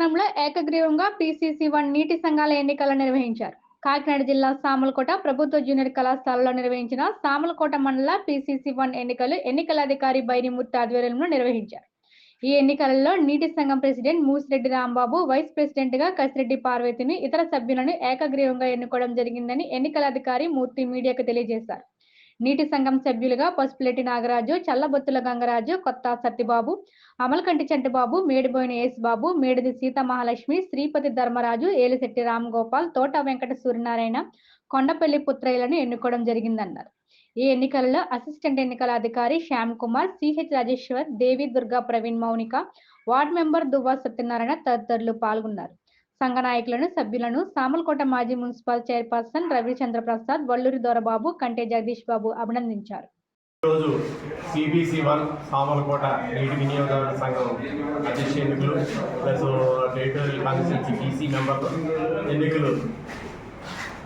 పట్టణంలో ఏకగ్రీవంగా PCC one నీటి సంఘాల ఎన్నికలు నిర్వహించారు. కాకినాడ జిల్లా సామలకోట ప్రభుత్వ జూనియర్ కళాశాలలో నిర్వహించిన సామలకోట మండల పిసిసి వన్ ఎన్నికలు ఎన్నికల అధికారి బైరిమూర్తి ఆధ్వర్యంలో నిర్వహించారు. ఈ ఎన్నికలలో నీటి సంఘం ప్రెసిడెంట్ మూసిరెడ్డి రాంబాబు వైస్ ప్రెసిడెంట్గా కసిరెడ్డి పార్వతిని ఇతర సభ్యులను ఏకగ్రీవంగా ఎన్నుకోవడం జరిగిందని ఎన్నికల అధికారి మూర్తి మీడియాకు తెలియజేశారు. నీటి సంఘం సభ్యులుగా పసుపులెట్టి నాగరాజు చల్లబొత్తుల గంగరాజు కొత్త సత్తిబాబు అమలకంటి చంటిబాబు మేడిబోయిన యేసుబాబు మేడిది సీత మహాలక్ష్మి శ్రీపతి ధర్మరాజు ఏలిశెట్టి రామ్ గోపాల్ తోట వెంకట సూర్యనారాయణ కొండపల్లి పుత్రయ్యలను ఎన్నుకోవడం జరిగిందన్నారు. ఈ ఎన్నికలలో అసిస్టెంట్ ఎన్నికల అధికారి Shyam Kumar CH Rajeshwar Devi Durga Praveen Mounika ward member Duvva Satyanarayana తదితరులు పాల్గొన్నారు. సంఘ నాయకులను సభ్యులను సామలకోట మాజీ మున్సిపల్ చైర్పర్సన్ రవిచంద్ర ప్రసాద్ వల్లూరి దొరబాబు కంటే జగదీష్ బాబు అభినందించారు. ఈరోజు సిబిసి వన్ సామలకోట నీటి వినియోగదారుల సంఘం అధ్యక్ష ఎన్నికలు plus territorial constituency BC member ఎన్నికలు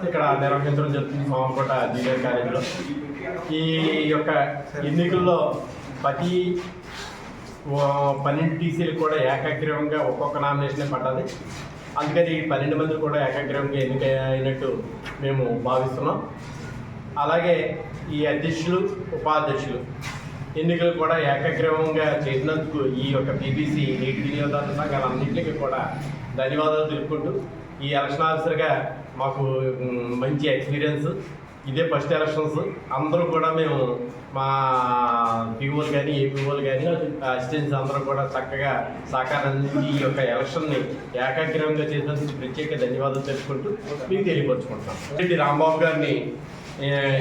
ఇక్కడ నిర్వహించడం జరుగుతుంది సామలకోట జూనియర్ కాలేజీలో. ఈ యొక్క ఎన్నికల్లో ప్రతి పన్నెండు టీసీలు కూడా ఏకాగ్రీవంగా ఒక్కొక్క నామినేషన్ పడ్డది. అందుకని ఈ పన్నెండు మంది కూడా ఏకాగ్రంగా ఎన్నిక అయినట్టు మేము భావిస్తున్నాం. అలాగే ఈ అధ్యక్షులు ఉపాధ్యక్షులు ఎన్నికలు కూడా ఏకగ్రీవంగా చేసినందుకు ఈ యొక్క బీబీసీ నీటి వినియోగదారుల సంఘాలన్నింటికి కూడా ధన్యవాదాలు తెలుపుకుంటూ ఈ ఎలక్షన్ ఆఫీసర్గా మాకు మంచి ఎక్స్పీరియన్స్ ఇదే ఫస్ట్ ఎలక్షన్స్ అందరూ కూడా మేము మా పీఓలు కానీ ఏపీఓలు కానీ అసిస్టెంట్స్ అందరూ కూడా చక్కగా సహకారం అందించి ఈ యొక్క ఎలక్షన్ని ఏకాగ్రీవంగా చేసినందుకు ప్రత్యేక ధన్యవాదాలు తెలుపుకుంటూ మీకు తెలియపరుచుకుంటున్నాం. రెడ్డి రాంబాబు గారిని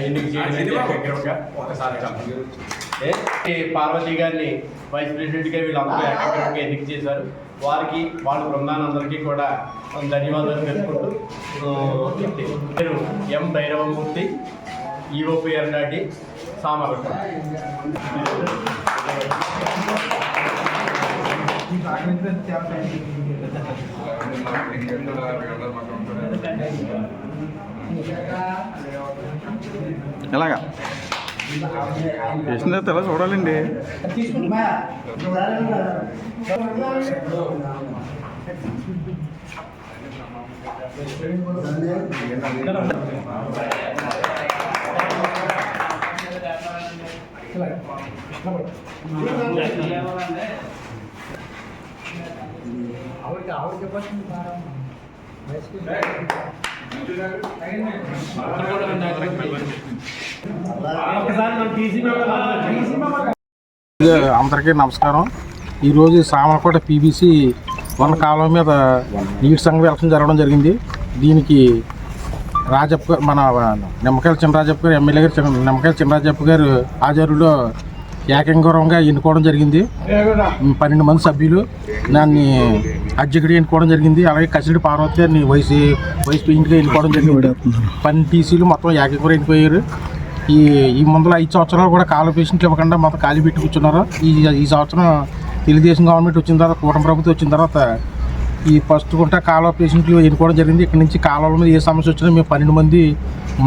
ఎన్నిక చేయడం ఏకగ్రీవంగా ఒకసారి పార్వతి గారిని వైస్ ప్రెసిడెంట్గా వీళ్ళందరూ ఏకగ్రీవంగా ఎన్నిక చేశారు. వారికి వాళ్ళ బృందానందరికీ కూడా ధన్యవాదాలు తెలుపుకుంటూ నేను ఎం. భైరవమూర్తి ఈఓపిఆర్ నాటి సామర్లకోట ఎలాగా? చేసిన తెల ఎలా చూడాలండి ఒకసారి మన టీసీ అందరికీ నమస్కారం. ఈరోజు సామలకోట పీబీసీ వన్ కాలం మీద నీటి సంఘం ఎలక్షన్ జరగడం జరిగింది. దీనికి రాజప్ప మన నిమ్మకాయల చినరాజప్ప గారు ఎమ్మెల్యే గారు నిమ్మకాయల చినరాజప్ప గారు హాజరులో ఏకంగౌరవంగా ఎన్నుకోవడం జరిగింది. పన్నెండు మంది సభ్యులు దాన్ని అధ్యక్షుడు ఎన్నుకోవడం జరిగింది. అలాగే కసిరెడ్డి పార్వతి గారిని వైసీ వైస్ ప్రెసిడెంట్గా ఎన్నుకోవడం జరిగింది. పన్నెండు టీసీలు మొత్తం ఏకంగా ఎన్నిపోయారు ఈ ఈ ముందర ఐదు సంవత్సరాలు కూడా కాలు పేషెంట్లు ఇవ్వకుండా మొత్తం ఖాళీ పెట్టి కూర్చున్నారు. ఈ ఈ సంవత్సరం తెలుగుదేశం గవర్నమెంట్ వచ్చిన తర్వాత కూటమి ప్రభుత్వం వచ్చిన తర్వాత ఈ ఫస్ట్ గుంట కాలువ పేషెంట్లు ఎన్నుకోవడం జరిగింది. ఇక్కడ నుంచి కాలువల మీద ఏ సమస్య వచ్చినా మేము పన్నెండు మంది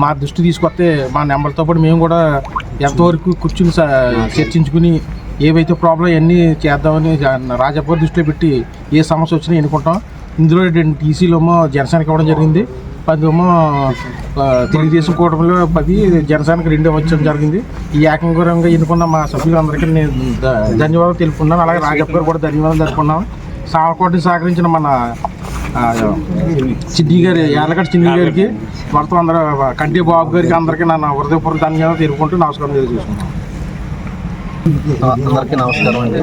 మా దృష్టి తీసుకొస్తే మా నెంబర్తో పాటు మేము కూడా ఎంతవరకు కూర్చుని చర్చించుకుని ఏవైతే ప్రాబ్లం అన్నీ చేద్దామని రాజప్ప దృష్టిలో పెట్టి ఏ సమస్య వచ్చినా ఎన్నుకుంటాం. ఇందులో రెండు టీసీలు ఏమో జనసేనకి ఇవ్వడం జరిగింది. పదేమో తెలుగుదేశం కూటమిలో పది జనసేనకి రెండు వచ్చడం జరిగింది. ఈ ఏకంగా ఎన్నుకున్న మా సభ్యులందరికీ నేను ధన్యవాదాలు తెలుపుకున్నాను అలాగే రాజప్ప గారు కూడా ధన్యవాదాలు తెలుపుకున్నాను సామకోటిని సహకరించిన మన చిడ్డి గారి యాలగడ్డ చిన్ని గారికి మొత్తం అందరూ కంటి బాబు గారికి అందరికీ నన్ను హృదయపూర్వక ధన్యవాదాలు తీరుకుంటూ నమస్కారం తెలియజేసుకుంటాను అందరికీ నమస్కారం అండి.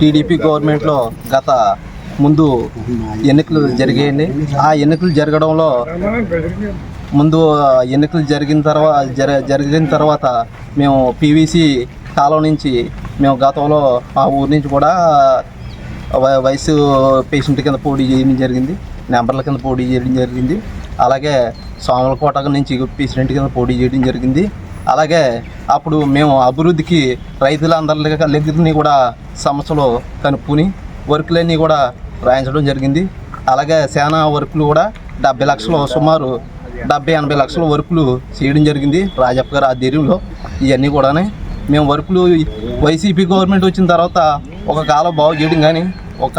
టీడీపీ గవర్నమెంట్లో గత ముందు ఎన్నికలు జరిగాయండి. ఆ ఎన్నికలు జరగడంలో ముందు ఎన్నికలు జరిగిన తర్వాత జర జరిగిన తర్వాత మేము పీవీసీ కాలం నుంచి మేము గతంలో మా ఊరి నుంచి కూడా వయసు పేషెంట్ కింద పోటీ చేయడం జరిగింది. నెంబర్ల కింద పోటీ చేయడం జరిగింది. అలాగే సోమలకోట నుంచి పేషెంట్ కింద పోటీ చేయడం జరిగింది. అలాగే అప్పుడు మేము అభివృద్ధికి రైతులందరి దగ్గరని కూడా సమస్యలు కనుక్కుని వర్కులన్నీ కూడా రాయించడం జరిగింది. అలాగే సేనా వర్కులు కూడా డెబ్బై లక్షలు సుమారు డెబ్బై ఎనభై లక్షల వర్కులు చేయడం జరిగింది రాజప్ప గారు ఆధ్వర్యంలో. ఇవన్నీ కూడా మేము వర్కులు వైసీపీ గవర్నమెంట్ వచ్చిన తర్వాత ఒక కాలం బాగు చేయడం కానీ ఒక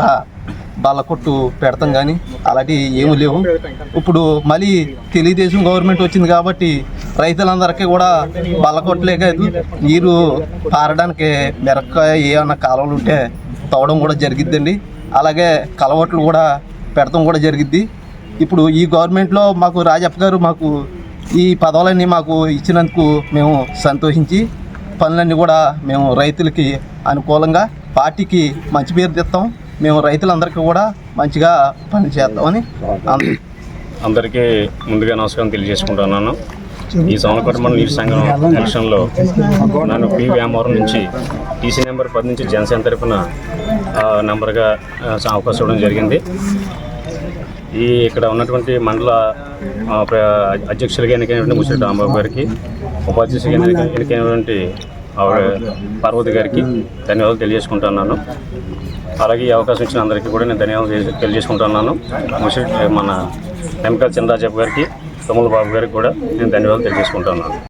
బల్ల కొట్టు పెడతాం కానీ అలాంటివి ఏమీ లేవు. ఇప్పుడు మళ్ళీ తెలుగుదేశం గవర్నమెంట్ వచ్చింది కాబట్టి రైతులందరికీ కూడా బల్ల కొట్టలే కాదు నీరు పారడానికి మెరక్క ఏమన్నా కాలువలు ఉంటే తవ్వడం కూడా జరిగిద్దండి. అలాగే కలవట్లు కూడా పెడతాం కూడా జరిగిద్ది. ఇప్పుడు ఈ గవర్నమెంట్లో మాకు రాజప్ప గారు మాకు ఈ పదవులన్నీ మాకు ఇచ్చినందుకు మేము సంతోషించి పనులన్నీ కూడా మేము రైతులకి అనుకూలంగా పార్టీకి మంచి పేరు తెస్తాం. మేము రైతులందరికీ కూడా మంచిగా పనిచేస్తామని అందరికీ ముందుగా నమస్కారం తెలియజేసుకుంటున్నాను. ఈ సోమలకోట మండల నీటి సంఘం ఎలక్షన్లో నన్ను పి వ్యామవరం నుంచి టీసీ నెంబర్ పది నుంచి జనసేన తరఫున నెంబర్గా అవకాశం ఇవ్వడం జరిగింది. ఈ ఇక్కడ ఉన్నటువంటి మండల అధ్యక్షులుగా ఎన్నికైనటువంటి ముసిరి రాంబాబు గారికి ఉపాధ్యక్షులుగా ఎన్నికైనటువంటి ఆవిడ పార్వతి గారికి ధన్యవాదాలు తెలియజేసుకుంటున్నాను. అలాగే ఈ అవకాశం ఇచ్చిన అందరికీ కూడా నేను ధన్యవాదాలు తెలియ- తెలియజేసుకుంటున్నాను. మన ఎమ్మెల్యే చంద్రాజప్ప గారికి తమ్ముల బాబు గారికి కూడా నేను ధన్యవాదాలు తెలియజేసుకుంటున్నాను.